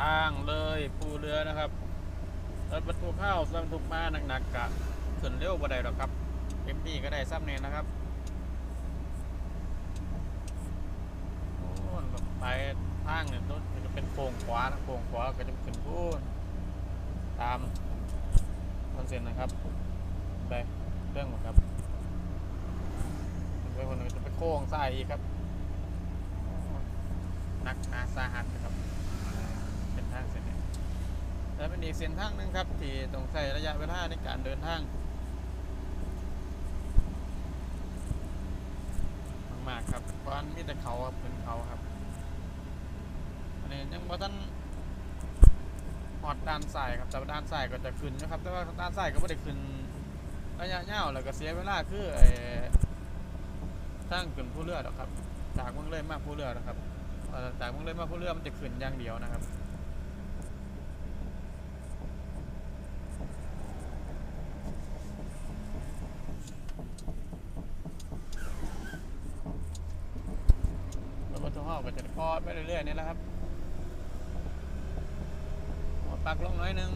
ทางเลยปูเรือนะครับรถบรรทุกข้าวรถบรรทุกมาหนักๆกะขึ้นเร็วบ่ได้หรอกครับเต็มที่ก็ได้ซ้ำเนี่ยนะครับโอ้แบบไปทางเนี่ยต้นจะเป็นโค้งขวาโค้งขวาก็จะขึ้นพูนตามคอนเซ็นต์นะครับไปเรื่องหมดครับไปคนหนึ่งจะไปโค้งซ้ายอีกครับนักนาสาหัสนะครับ เส้นทางเส้นนี้และ เป็นอีกเส้นทางหนึงครับ ที่ต้องใช้ระยะเวลาในการเดินทาง มากๆครับเพราะอันมีแต่เขาครับเป็นเขาครับ อันนี้ยังบ่ทันหอดด้านซ้ายครับแต่ด้านซ้ายก็จะขึ้นนะครับ แต่ว่าด้านซ้ายก็ไม่ได้ขึ้นระยะยาวแล้วก็เสียเวลาคือไอ้ทางขึ้นผู้เรือหรอกครับ จากเมืองเลยมากผู้เรือหรอกครับจากเมืองเลยมากผู้เรือมันจะขึ้นอย่างเดียวนะครับ อกก็จะพอดไปเรื่อยๆนี่แหละครับปักลงน้อยหนึง